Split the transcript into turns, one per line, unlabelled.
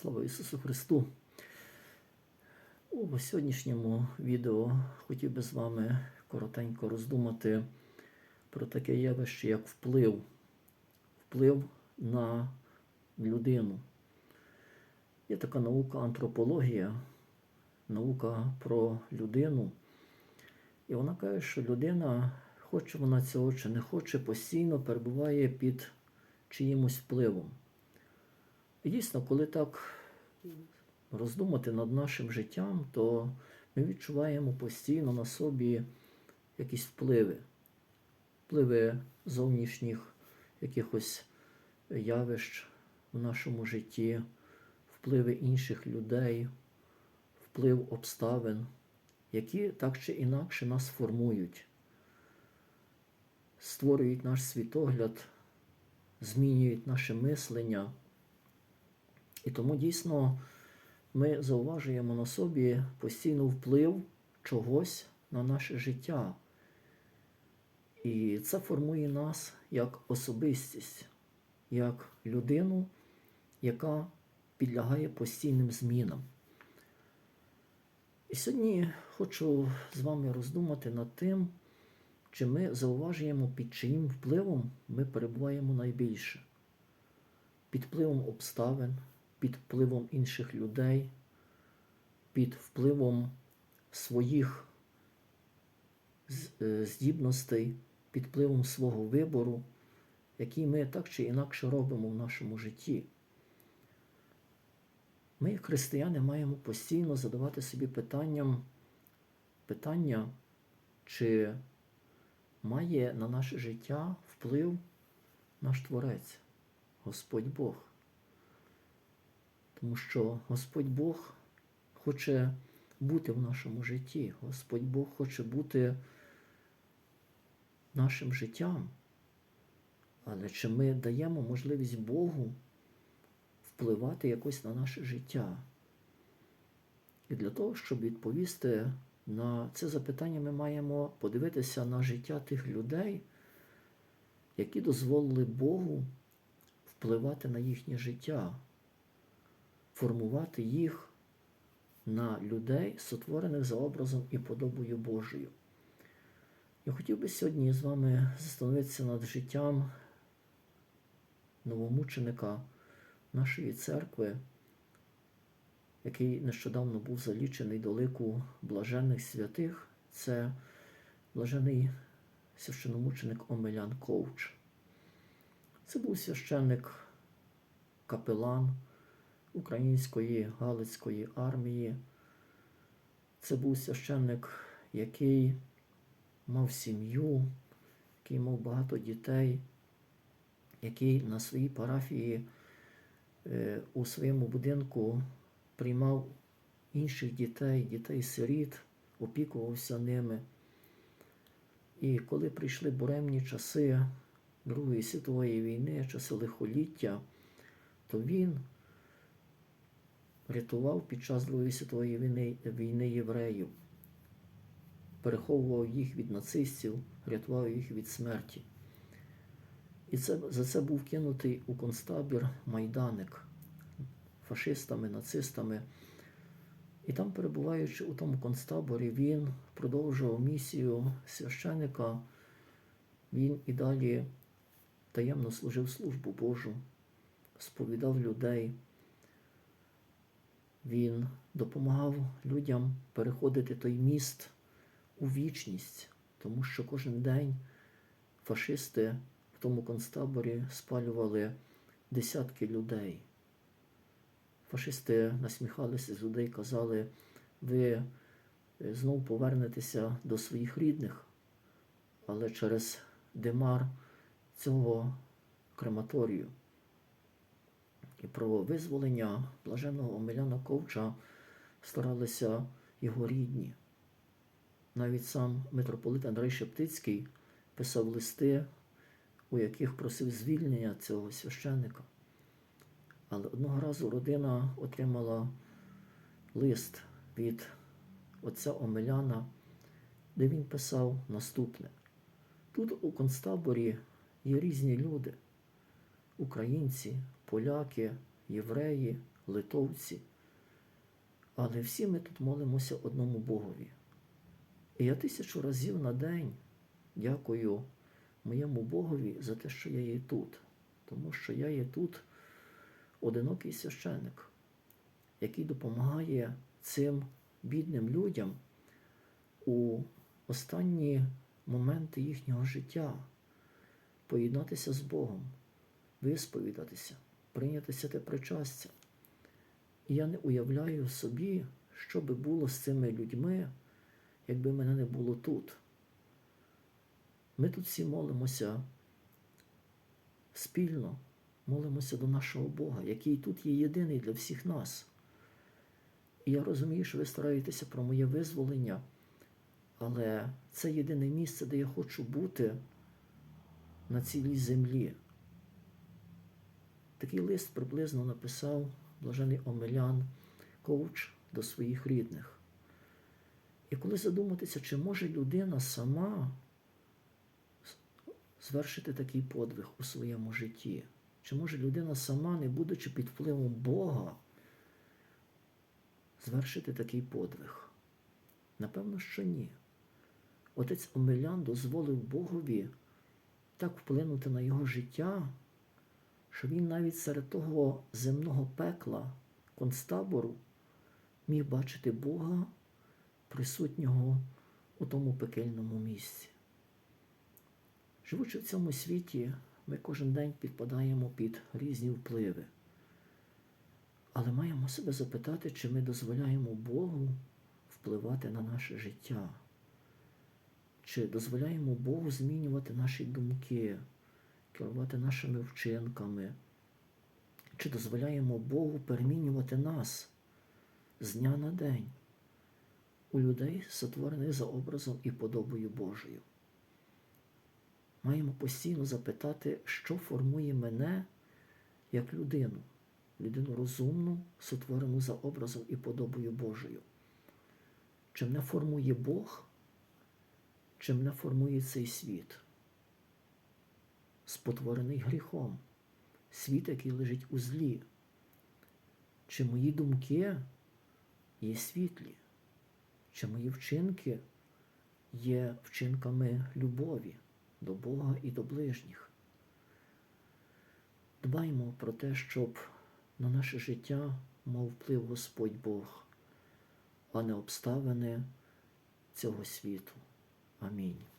Слава Ісусу Христу! У сьогоднішньому відео хотів би з вами коротенько роздумати про таке явище, як вплив. Вплив на людину. Є така наука антропологія, наука про людину. І вона каже, що людина, хоче вона цього чи не хоче, постійно перебуває під чиїмось впливом. Дійсно, коли так роздумати над нашим життям, то ми відчуваємо постійно на собі якісь впливи, впливи зовнішніх якихось явищ в нашому житті, впливи інших людей, вплив обставин, які так чи інакше нас формують, створюють наш світогляд, змінюють наше мислення. І тому дійсно ми зауважуємо на собі постійно вплив чогось на наше життя. І це формує нас як особистість, як людину, яка підлягає постійним змінам. І сьогодні хочу з вами роздумати над тим, чи ми зауважуємо, під чиїм впливом ми перебуваємо найбільше. Під впливом обставин, під впливом інших людей, під впливом своїх е, здібностей, під впливом свого вибору, який ми так чи інакше робимо в нашому житті. Ми, як християни, маємо постійно задавати собі питанням, питання, чи має на наше життя вплив наш Творець, Господь Бог. Тому що Господь Бог хоче бути в нашому житті. Господь Бог хоче бути нашим життям. Але чи ми даємо можливість Богу впливати якось на наше життя? І для того, щоб відповісти на це запитання, ми маємо подивитися на життя тих людей, які дозволили Богу впливати на їхнє життя формувати їх на людей, сотворених за образом і подобою Божою. Я хотів би сьогодні з вами застановитися над життям новомученика нашої церкви, який нещодавно був залічений до лику блаженних святих. Це блажений священомученик Омелян Ковч. Це був священник капелан української Галицької армії. Це був священник, який мав сім'ю, який мав багато дітей, який на своїй парафії е, у своєму будинку приймав інших дітей, дітей-сиріт, опікувався ними. І коли прийшли буремні часи Другої світової війни, часи лихоліття, то він рятував під час Другої світової війни, євреїв, переховував їх від нацистів, рятував їх від смерті. І це, за це був кинутий у концтабір майданик фашистами, нацистами. І там, перебуваючи у тому концтаборі, він продовжував місію священика. Він і далі таємно служив службу Божу, сповідав людей. Він допомагав людям переходити той міст у вічність, тому що кожен день фашисти в тому концтаборі спалювали десятки людей. Фашисти насміхалися з людей, казали, ви знову повернетеся до своїх рідних, але через димар цього крематорію. І про визволення блаженого Омеляна Ковча старалися його рідні. Навіть сам митрополит Андрей Шептицький писав листи, у яких просив звільнення цього священника. Але одного разу родина отримала лист від отця Омеляна, де він писав наступне: тут у концтаборі є різні люди, українці, поляки, євреї, литовці. Але всі ми тут молимося одному Богові. І я тисячу разів на день дякую моєму Богові за те, що я є тут. Тому що я є тут одинокий священик, який допомагає цим бідним людям у останні моменти їхнього життя поєднатися з Богом, висповідатися, прийняти святе причастя. І я не уявляю собі, що би було з цими людьми, якби мене не було тут. Ми тут всі молимося спільно, молимося до нашого Бога, який тут є єдиний для всіх нас. І я розумію, що ви стараєтеся про моє визволення, але це єдине місце, де я хочу бути на цілій землі. Такий лист приблизно написав блажений Омелян, коуч до своїх рідних. І коли задуматися, чи може людина сама звершити такий подвиг у своєму житті? Чи може людина сама, не будучи під впливом Бога, звершити такий подвиг? Напевно, що ні. Отець Омелян дозволив Богові так вплинути на його життя, що він навіть серед того земного пекла, концтабору, міг бачити Бога, присутнього у тому пекельному місці. Живучи в цьому світі, ми кожен день підпадаємо під різні впливи. Але маємо себе запитати, чи ми дозволяємо Богу впливати на наше життя, чи дозволяємо Богу змінювати наші думки, керувати нашими вчинками, чи дозволяємо Богу перемінювати нас з дня на день у людей, сотворених за образом і подобою Божою. Маємо постійно запитати, що формує мене як людину, людину розумну, сотворену за образом і подобою Божою. Чи мене формує Бог, чи мене формує цей світ, спотворений гріхом, світ, який лежить у злі. Чи мої думки є світлі, чи мої вчинки є вчинками любові до Бога і до ближніх. Дбаймо про те, щоб на наше життя мав вплив Господь Бог, а не обставини цього світу. Амінь.